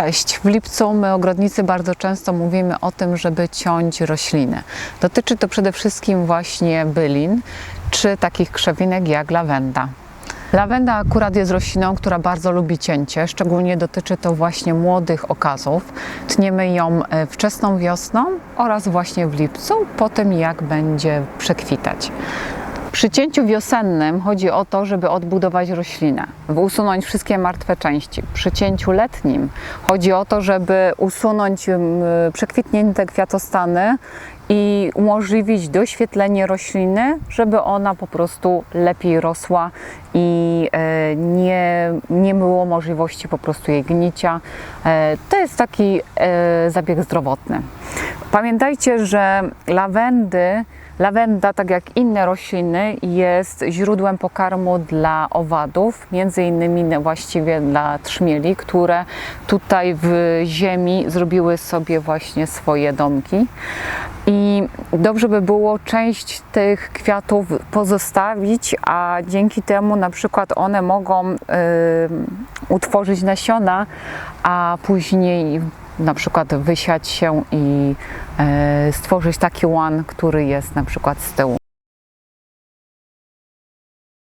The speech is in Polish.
Cześć. W lipcu my ogrodnicy bardzo często mówimy o tym, żeby ciąć rośliny. Dotyczy to przede wszystkim właśnie bylin czy takich krzewinek jak lawenda. Lawenda akurat jest rośliną, która bardzo lubi cięcie, szczególnie dotyczy to właśnie młodych okazów. Tniemy ją e, wczesną wiosną oraz właśnie w lipcu, po tym jak będzie przekwitać. Przy cięciu wiosennym chodzi o to, żeby odbudować roślinę, usunąć wszystkie martwe części. Przy cięciu letnim chodzi o to, żeby usunąć przekwitnięte kwiatostany i umożliwić doświetlenie rośliny, żeby ona po prostu lepiej rosła i e, nie, nie było możliwości po prostu jej gnicia. E, To jest taki e, zabieg zdrowotny. Pamiętajcie, że lawendy Lawenda, tak jak inne rośliny, jest źródłem pokarmu dla owadów, między innymi właściwie dla trzmieli, które tutaj w ziemi zrobiły sobie właśnie swoje domki. I dobrze by było część tych kwiatów pozostawić, a dzięki temu na przykład one mogą y, utworzyć nasiona, a później na przykład wysiać się i e, stworzyć taki łan, który jest na przykład z tyłu.